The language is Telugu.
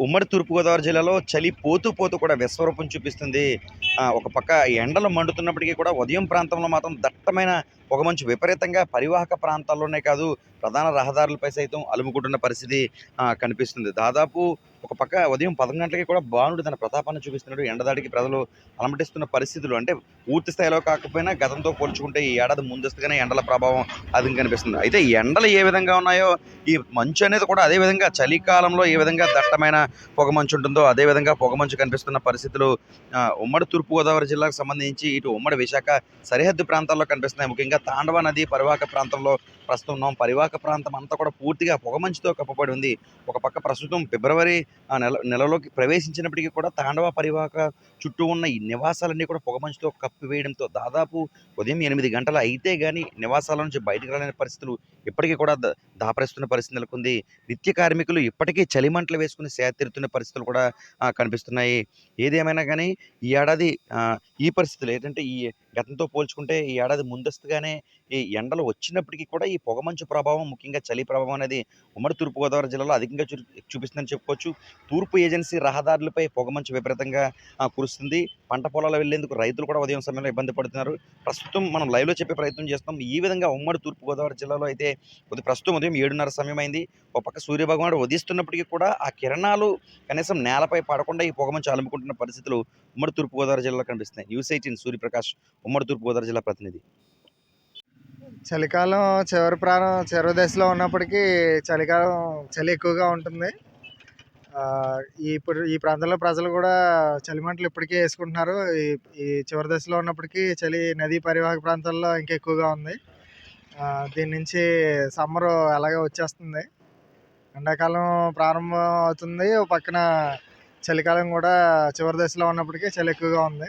ఉమ్మడి తూర్పుగోదావరి జిల్లాలో చలి పోతూ పోతూ కూడా విశ్వరూపం చూపిస్తుంది. ఒక పక్క ఎండలు మండుతున్నప్పటికీ కూడా ఉదయం ప్రాంతంలో మాత్రం దట్టమైన ఒక మంచి విపరీతంగా పరివాహక ప్రాంతాల్లోనే కాదు ప్రధాన రహదారులపై సైతం అలుముకుంటున్న పరిస్థితి కనిపిస్తుంది. దాదాపు ఒక పక్క ఉదయం పదకొండు గంటలకి కూడా బాణుడు తన ప్రతాపాన్ని చూపిస్తున్నాడు. ఎండదాడికి ప్రజలు అలమటిస్తున్న పరిస్థితులు అంటే పూర్తి స్థాయిలో కాకపోయినా గతంతో పోల్చుకుంటే ఈ ఏడాది ముందస్తుగానే ఎండల ప్రభావం అది కనిపిస్తుంది. అయితే ఎండలు ఏ విధంగా ఉన్నాయో ఈ మంచు అనేది కూడా అదే విధంగా చలికాలంలో ఏ విధంగా దట్టమైన పొగమంచు ఉంటుందో అదే విధంగా పొగమంచు కనిపిస్తున్న పరిస్థితులు ఉమ్మడి తూర్పుగోదావరి జిల్లాకు సంబంధించి ఇటు ఉమ్మడి విశాఖ సరిహద్దు ప్రాంతాల్లో కనిపిస్తున్నాయి. ముఖ్యంగా తాండవ నది పరివాహక ప్రాంతంలో ప్రస్తుతం ఉన్నాం. పరివాహక ప్రాంతం అంతా కూడా పూర్తిగా పొగమంచుతో కప్పబడి ఉంది. ఒక పక్క ప్రస్తుతం ఫిబ్రవరి ఆ నెల నెలలోకి ప్రవేశించినప్పటికీ కూడా తాండవ పరివాహక చుట్టూ ఉన్న ఈ నివాసాలన్నీ కూడా పొగమంచుతో కప్పివేయడంతో దాదాపు ఉదయం ఎనిమిది గంటలు అయితే కానీ నివాసాల నుంచి బయటకు రాలేని పరిస్థితులు ఇప్పటికీ కూడా దాపరిస్తున్న పరిస్థితి నెలకొంది. నిత్య కార్మికులు ఇప్పటికీ చలిమంటలు వేసుకుని సేతిరుతున్న పరిస్థితులు కూడా కనిపిస్తున్నాయి. ఏదేమైనా కానీ ఈ ఏడాది ఈ పరిస్థితులు ఏంటంటే ఈ గతంతో పోల్చుకుంటే ఈ ఏడాది ముందస్తుగానే ఈ ఎండలు వచ్చినప్పటికీ కూడా ఈ పొగమంచు ప్రభావం ముఖ్యంగా చలి ప్రభావం అనేది ఉమ్మడి తూర్పుగోదావరి జిల్లాలో అధికంగా చూ చూపిస్తుందని చెప్పుకోవచ్చు. తూర్పు ఏజెన్సీ రహదారులపై పొగమంచు విపరీతంగా కురుస్తుంది. పంట పొలాలు వెళ్ళేందుకు రైతులు కూడా ఉదయం సమయంలో ఇబ్బంది పడుతున్నారు. ప్రస్తుతం మనం లైవ్లో చెప్పే ప్రయత్నం చేస్తాం ఈ విధంగా ఉమ్మడి తూర్పుగోదావరి జిల్లాలో అయితే కొద్ది ప్రస్తుతం ఉదయం ఏడున్నర సమయం అయింది ఒక పక్క సూర్యభగవానుడు ఉదయిస్తున్నప్పటికీ కూడా ఆ కిరణాలు కనీసం నేలపై పడకుండా ఈ పొగమంచు అలుముకుంటున్న పరిస్థితులు ఉమ్మడి తూర్పుగోదావరి జిల్లాలో కనిపిస్తున్నాయి. న్యూస్ ఎయిటీన్ సూర్యప్రకాష్ ఉమ్మడి తూర్పుగోదావరి జిల్లా ప్రతినిధి. చలికాలం చివరి ప్రాణం చివరి దశలో ఉన్నప్పటికీ చలికాలం చలి ఎక్కువగా ఉంటుంది. ఇప్పుడు ఈ ప్రాంతంలో ప్రజలు కూడా చలిమంటలు ఇప్పటికే వేసుకుంటున్నారు. ఈ ఈ చివరి దశలో ఉన్నప్పటికీ చలి నదీ పరివాహక ప్రాంతాల్లో ఇంకా ఎక్కువగా ఉంది. దీని నుంచి సమ్మర్ అలాగే వచ్చేస్తుంది. ఎండాకాలం ప్రారంభం అవుతుంది. పక్కన చలికాలం కూడా చివరి దశలో ఉన్నప్పటికీ చలి ఎక్కువగా ఉంది.